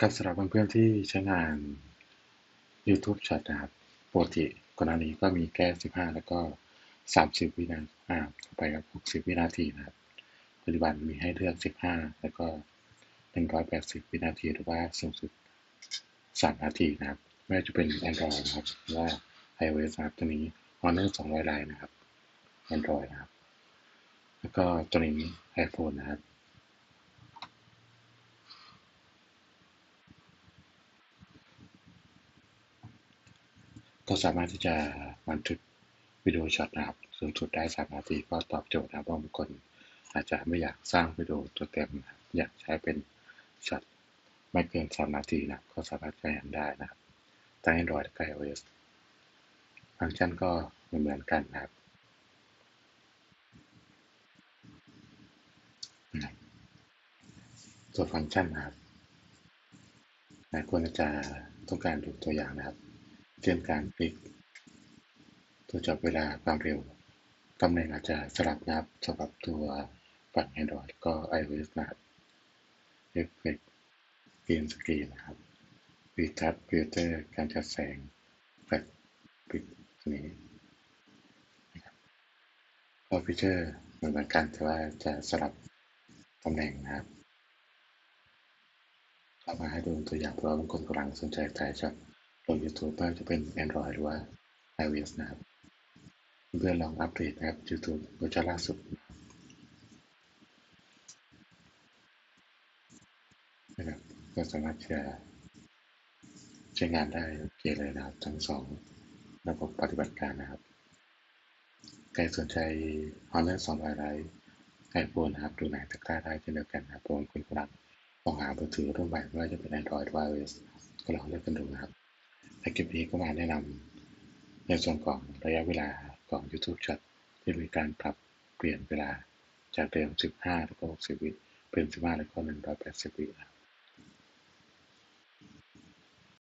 ครับสำหรับเพื่อนๆที่ใช้งาน YouTube Short นะครับปกติก่อนหน้านี้ก็มีแค่ 15 แล้วก็ 30 วินาทีอ่าไปครับ 60 วินาทีนะครับปัจจุบันมีให้เลือก 15 แล้วก็ 180 วินาทีหรือว่าสูงสุด 3 นาทีนะครับ ไม่ว่าจะเป็น Android นะครับหรือว่า iOS นะครับตัวนี้ Honor 200 Line นะครับ Android นะครับ แล้วก็ตัวนี้ iPhone นะครับ ก็สามารถที่จะบันทึกวิดีโอช็อตนะครับสูงสุดได้3นาทีก็ตอบโจทย์นะครับบางคนอาจจะไม่อยากสร้างวิดีโอตัวเต็มนะอยากใช้เป็นช็อตไม่เกิน3นาทีนะก็สามารถใช้งานได้นะครับทั้ง Android และ iOS ฟังก์ชันก็เหมือนกันนะครับตัวฟังก์ชันนะครับหลายคนจะต้องการดูตัวอย่างนะครับ เช่นการคลิก ตัวจับเวลาความเร็วตำแหน่งอาจจะสลับนะครับสำหรับตัวฝั่ง Android ก็ iOS นะครับ Effect Green Screen นะครับ v c a t Filter การจัดแสงแฟลชปิดนี้นะครับก็ฟีเจอร์เหมือนกันแต่ว่าจะสลับตำแหน่งนะครับเอามาให้ดูตัวอย่างเพราะว่าบางคนกำลังสนใจถ่ายช็อ ตลง YouTube ไม่ว่าจะเป็น Android หรือว่า iOS นะครับ เพื่อลองอัปเดตนะครับ YouTube เวอร์ชันล่าสุดนะครับก็สามารถจะใช้งานได้โอเคเลยนะครับทั้งสองระบบปฏิบัติการนะครับ ใครสนใจ Honor 2อะไรไอโฟนนะครับ ดูหนังตะกร้าได้เช่นเดียวกันนะครับผมคุณกำลังมองหามือถือรุ่นใหม่ไม่ว่าจะเป็น Android หรือ iOS ก็ลองเลือกกันดูนะครับ และคลิปนี้ก็มาแนะนำในส่วนของระยะเวลาของ YouTube Shot ที่มีการปรับเปลี่ยนเวลาจากเดิม 15 แล้วก็ 60 วิเป็น 15 แล้วก็ 180 วินะครับ